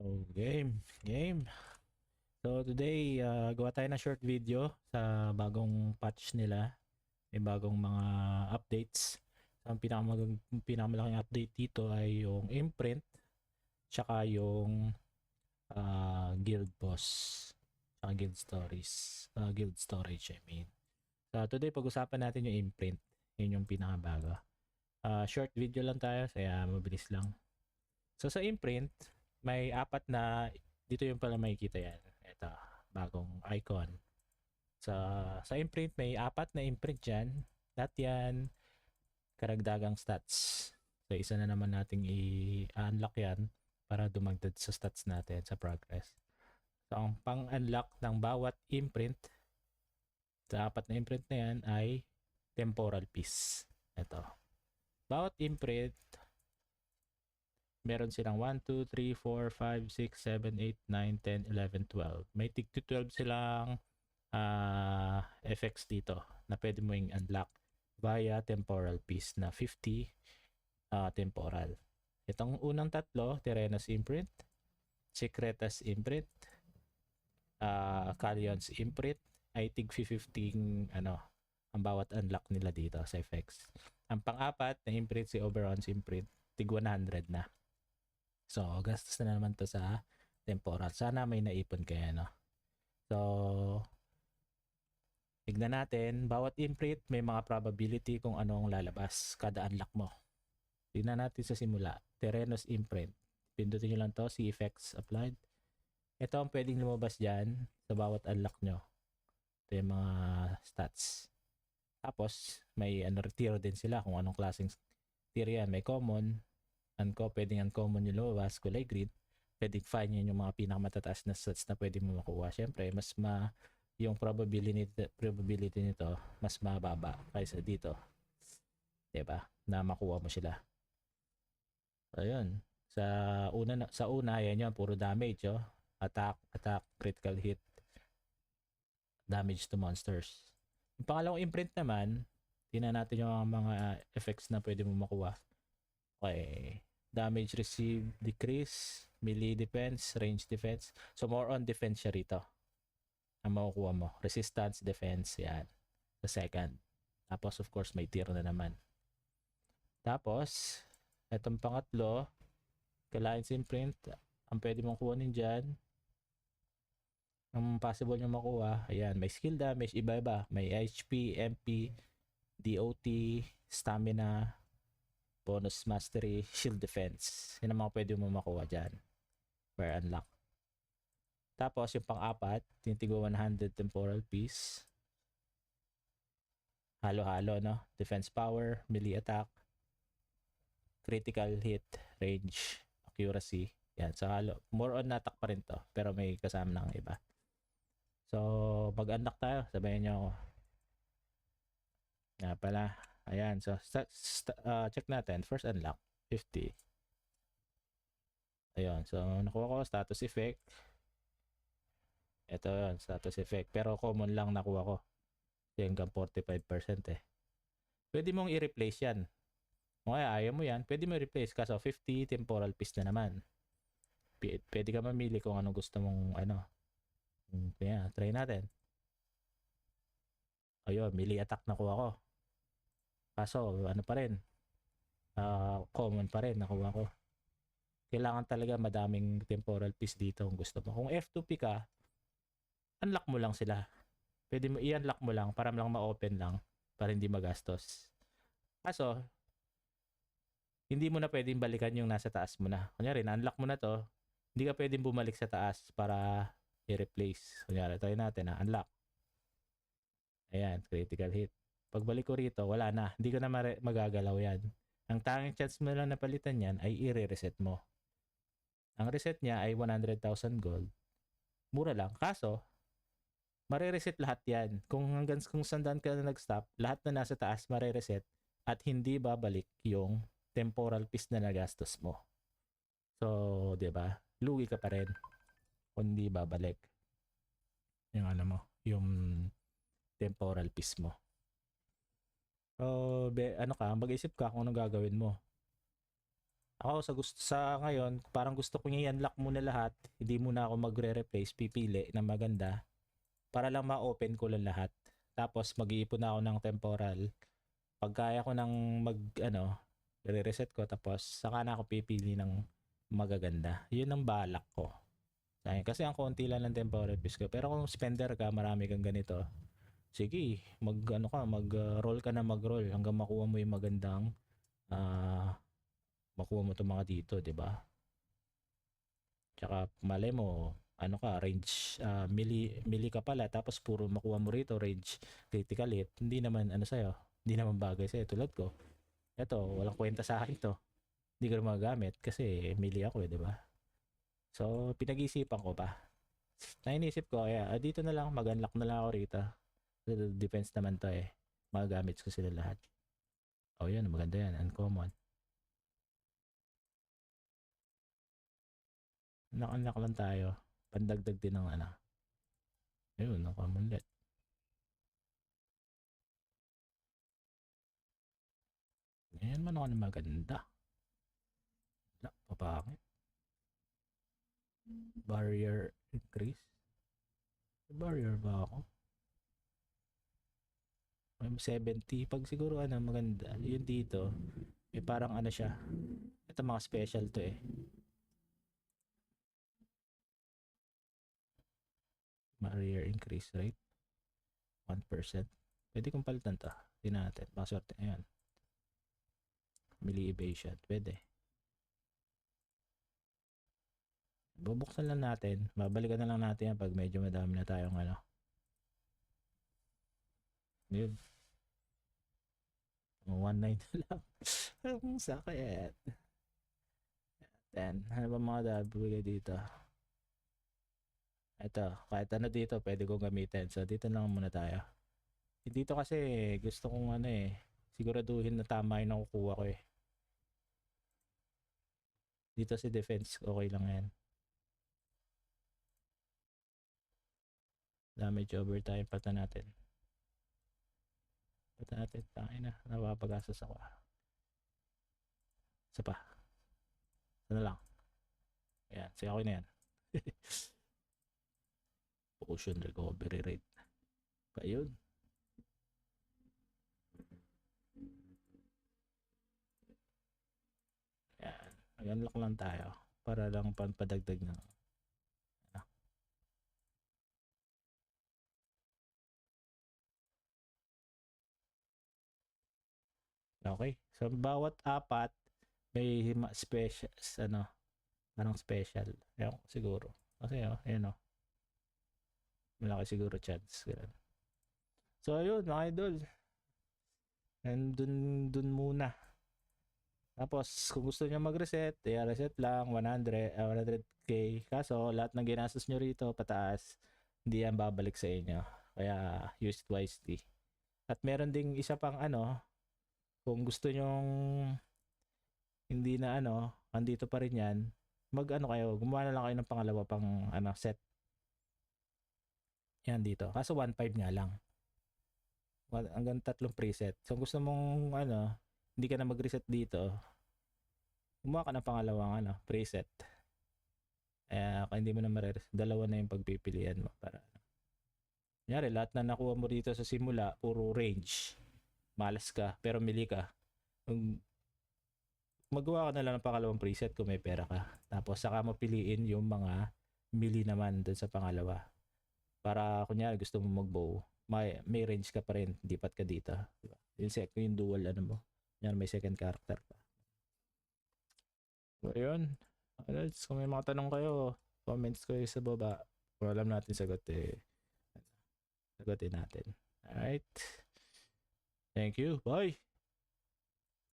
So, game. Game. So, today, uh, gawa tayo ng short video sa bagong patch nila. May bagong mga updates. Ang pinakamag pinakamalaking update dito ay yung imprint tsaka yung uh, guild boss tsaka guild stories uh, guild storage I mean so today pag-usapan natin yung imprint yun yung pinakabago uh, short video lang tayo kaya mabilis lang so sa imprint may apat na dito yung pala makikita yan. Ito bagong icon. Sa sa imprint may apat na imprint dyan. Lahat yan karagdagang stats. So isa na naman nating i-unlock yan para dumagdag sa stats natin sa progress. So ang pang-unlock ng bawat imprint sa apat na imprint na yan ay temporal piece. Ito. Bawat imprint meron silang 1, 2, 3, 4, 5, 6, 7, 8, 9, 10, 11, 12. May tig 12 silang uh, effects dito na pwede mo yung unlock via temporal piece na 50 uh, temporal. Itong unang tatlo, Terenas imprint, Secretas imprint, uh, Callion's imprint, ay tig 15 ano, ang bawat unlock nila dito sa effects. Ang pang-apat na imprint si Oberon's imprint, tig 100 na. So, gastos na naman to sa temporal. Sana may naipon kaya, no? So, tignan natin. Bawat imprint may mga probability kung ano ang lalabas kada unlock mo. Tignan natin sa simula. Terenos imprint. Pindutin nyo lang to, see effects applied. Ito ang pwedeng lumabas dyan sa bawat unlock nyo. Ito yung mga stats. Tapos, may ano, tier din sila kung anong klaseng tier yan. May common, unco, pwedeng uncommon yung lumabas, kulay green. Pwedeng fine yan yung mga pinakamatataas na stats na pwede mo makuha. Siyempre, mas ma yung probability probability nito mas mababa kaysa dito. 'Di ba? Na makuha mo sila. Ayun. Sa una na, sa una yan yun, puro damage, oh. Attack, attack, critical hit, damage to monsters. Yung pangalawang imprint naman, tingnan natin yung mga effects na pwede mo makuha. Okay. Damage received, decrease, melee defense, range defense. So more on defense siya rito. Ang makukuha mo. Resistance, defense, yan. The second. Tapos of course may tier na naman. Tapos, itong pangatlo, Alliance imprint, ang pwede mong kuhanin dyan, ang possible nyo makuha, ayan, may skill damage, iba-iba. May HP, MP, DOT, stamina, bonus mastery, shield defense. Yan ang mga pwede mo makuha dyan. Per unlock. Tapos, yung pang-apat, yung tigo 100 temporal piece. Halo-halo, no? Defense power, melee attack, critical hit, range, accuracy. Yan, so halo. More on attack pa rin to, pero may kasama ng iba. So, pag-unlock tayo, sabayan nyo ako. Nga pala. Ayan, so uh, check natin. First unlock, 50. Ayun, so nakuha ko status effect. Ito yun, status effect. Pero common lang nakuha ko. Hanggang 45% eh. Pwede mong i-replace yan. Kung kaya ayaw mo yan, pwede mo i-replace. Kaso 50 temporal piece na naman. Pwede ka mamili kung ano gusto mong ano. Kaya, try natin. Ayun, melee attack nakuha ko. Kaso, ano pa rin. Uh, common pa rin nakuha ko. Kailangan talaga madaming temporal piece dito kung gusto mo. Kung F2P ka, unlock mo lang sila. Pwede mo i-unlock mo lang para lang ma-open lang para hindi magastos. Kaso, hindi mo na pwedeng balikan yung nasa taas mo na. Kunyari, na-unlock mo na to, hindi ka pwedeng bumalik sa taas para i-replace. Kunyari, try natin na unlock. Ayan, critical hit. Pagbalik ko rito, wala na. Hindi ko na magagalaw yan. Ang tanging chance mo lang napalitan yan ay i-reset mo. Ang reset niya ay 100,000 gold. Mura lang. Kaso, mare-reset lahat yan. Kung hanggang kung sandaan ka na nag-stop, lahat na nasa taas mare-reset at hindi babalik yung temporal piece na nagastos mo. So, 'di ba? Lugi ka pa rin kung hindi babalik. Yung ano mo, yung temporal piece mo. So, be, ano ka, mag-isip ka kung ano gagawin mo. Ako sa gusto sa ngayon, parang gusto ko i-unlock muna lahat. Hindi muna ako magre-replace, pipili ng maganda para lang ma-open ko lang lahat. Tapos mag-iipon na ako ng temporal. Pag kaya ko ng mag ano, re-reset ko tapos saka na ako pipili ng magaganda. 'Yun ang balak ko. Kasi ang konti lang ng temporary piece ko. Pero kung spender ka, marami kang ganito. Sige, mag ano ka, mag uh, roll ka na mag-roll hanggang makuha mo yung magandang ah makuha mo 'tong mga dito, 'di ba? Tsaka malay mo, ano ka, range ah, melee, melee ka pala tapos puro makuha mo rito range critical hit. Hindi naman ano sa'yo, hindi naman bagay sa'yo tulad ko. Ito, walang kwenta sa akin to. Hindi ko na magagamit kasi melee ako eh, 'di ba? So, pinag-isipan ko pa. Na inisip ko, kaya ah, dito na lang, mag-unlock na lang ako rito. Defense naman to eh. Magagamit ko sila lahat. Oh, yan, maganda yan. Uncommon. Nak-unlock lang tayo. Pandagdag din ng ano. Ayun, uncommon ulit. Ayan man ako na maganda. Wala, papangit. Barrier increase. Barrier ba ako? May 70. Pag siguro ano maganda. Yun dito. May parang ano siya. Ito mga special to eh. Barrier increase rate. 1%. Pwede kong palitan to. Hindi natin. Paswerte. Ayan. Melee evasion. Pwede. Bubuksan lang natin. Babalikan na lang natin yan pag medyo madami na tayong ano. Yun. 1.9 na lang. Ang sakit. Then, ano ba mga dabigay dito? Ito, kahit ano dito, pwede kong gamitin. So, dito lang muna tayo. Dito kasi, gusto kong ano eh, siguraduhin na tama yung nakukuha ko eh. Dito si defense, okay lang yan. Damage over time, pata natin. Pata natin, tangin na, napapagasas ako. Isa pa. Isa lang. Ayan, sige okay na yan. Potion recovery rate. Pa yun. Ayan, mag-unlock lang tayo para lang pampadagdag ng Okay. So bawat apat may ma- special ano, parang special. Ayun, siguro. Kasi oh, ayun oh. Malaki siguro chance. So ayun, mga idol. And dun, dun muna. Tapos, kung gusto niyo mag-reset, eh, reset lang, 100, ah, 100k. Kaso, lahat ng ginastos nyo rito, pataas, hindi yan babalik sa inyo. Kaya, use it wisely. At meron ding isa pang ano, kung gusto nyong hindi na ano, andito pa rin yan, mag ano kayo, gumawa na lang kayo ng pangalawa pang ano, set. Yan dito. Kaso 1.5 nga lang. Hanggang tatlong preset. So kung gusto mong ano, hindi ka na mag-reset dito, gumawa ka ng pangalawang ano, preset. Eh, hindi mo na mare dalawa na yung pagpipilian mo para ano. Kunyari, lahat na nakuha mo dito sa simula, puro range malas ka, pero mili ka. Mag, magawa ka na lang ng pangalawang preset kung may pera ka. Tapos saka mo piliin yung mga mili naman dun sa pangalawa. Para kunyari gusto mo mag-bow, may, may range ka pa rin, dipat ka dito. Diba? Yung, sec, yung dual ano mo. Yan, may second character pa. So, yun. Alright, kung may mga tanong kayo, comments kayo sa baba. Kung alam natin sagot eh, sagutin natin. Alright. Thank you. Bye.